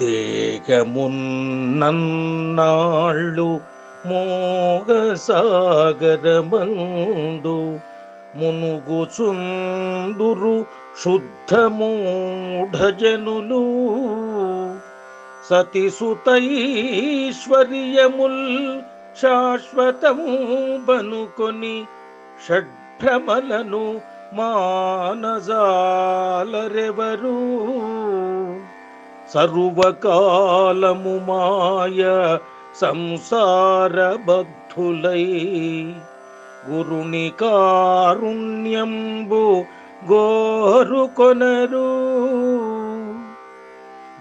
దేహమున్నన్నాళ్ళు మోగసాగరమందు మునుగుచుందురు శుద్ధమూఢజనులు. సతిసుతైశ్వర్యముల్ శాశ్వతము బనుకొని షడ్భ్రమలను మానజాలరెవరు? సర్వకాలము మాయ సంసార బద్ధులై గురుని కారుణ్యంబు గోరుకొనరు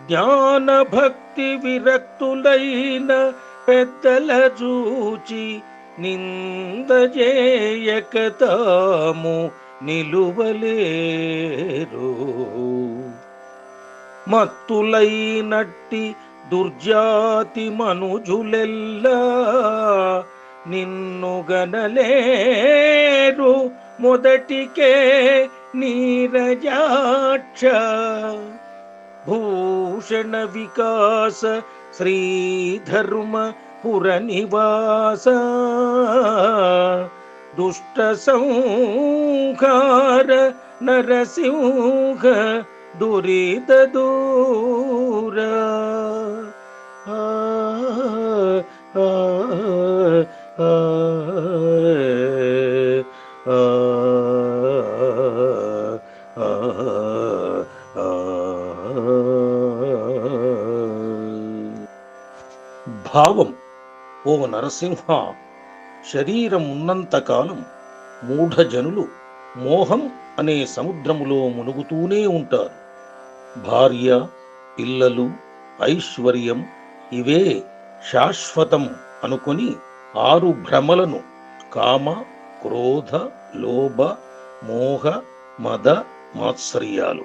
జ్ఞాన భక్తి విరక్తులైన పెద్దల చూచి నిందజేయకతాము నిలువలేరు. మత్తులైనట్టి దుర్జాతి మనుజులెల్లా నిన్ను గనలేరు మొదటికే నీరజాక్ష భూషణ వికాస శ్రీధర్మ పురనివాస. దుష్ట సంహార నరసింహ దురిత దూర. భావం ఓ నరసింహ శరీరం ఉన్నంతకాలం మూఢజనులు మోహం అనే సముద్రములో మునుగుతూనే ఉంటారు. భార్య పిల్లలు ఐశ్వర్యం ఇవే శాశ్వతం అనుకొని ఆరు భ్రమలను కామ క్రోధ లోభ మోహ మద మాత్సర్యాలు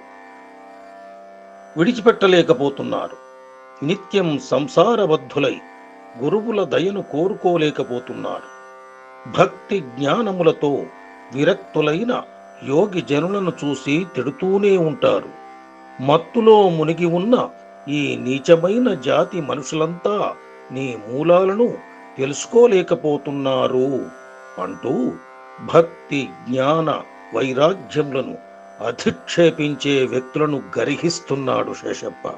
విడిచిపెట్టలేకపోతున్నారు. నిత్యం సంసారబద్ధులై గురువుల దయను కోరుకోలేకపోతున్నారు. భక్తి జ్ఞానములతో విరక్తులైన యోగి జనులను చూసి తిడుతూనే ఉంటారు. మత్తులో మునిగి ఉన్న ఈ నీచమైన జాతి మనుషులంతా నీ మూలాలను తెలుసుకోలేకపోతున్నారు అంటూ భక్తి జ్ఞాన వైరాగ్యములను అధిక్షేపించే వ్యక్తులను గరిహిస్తున్నాడు శేషప్ప.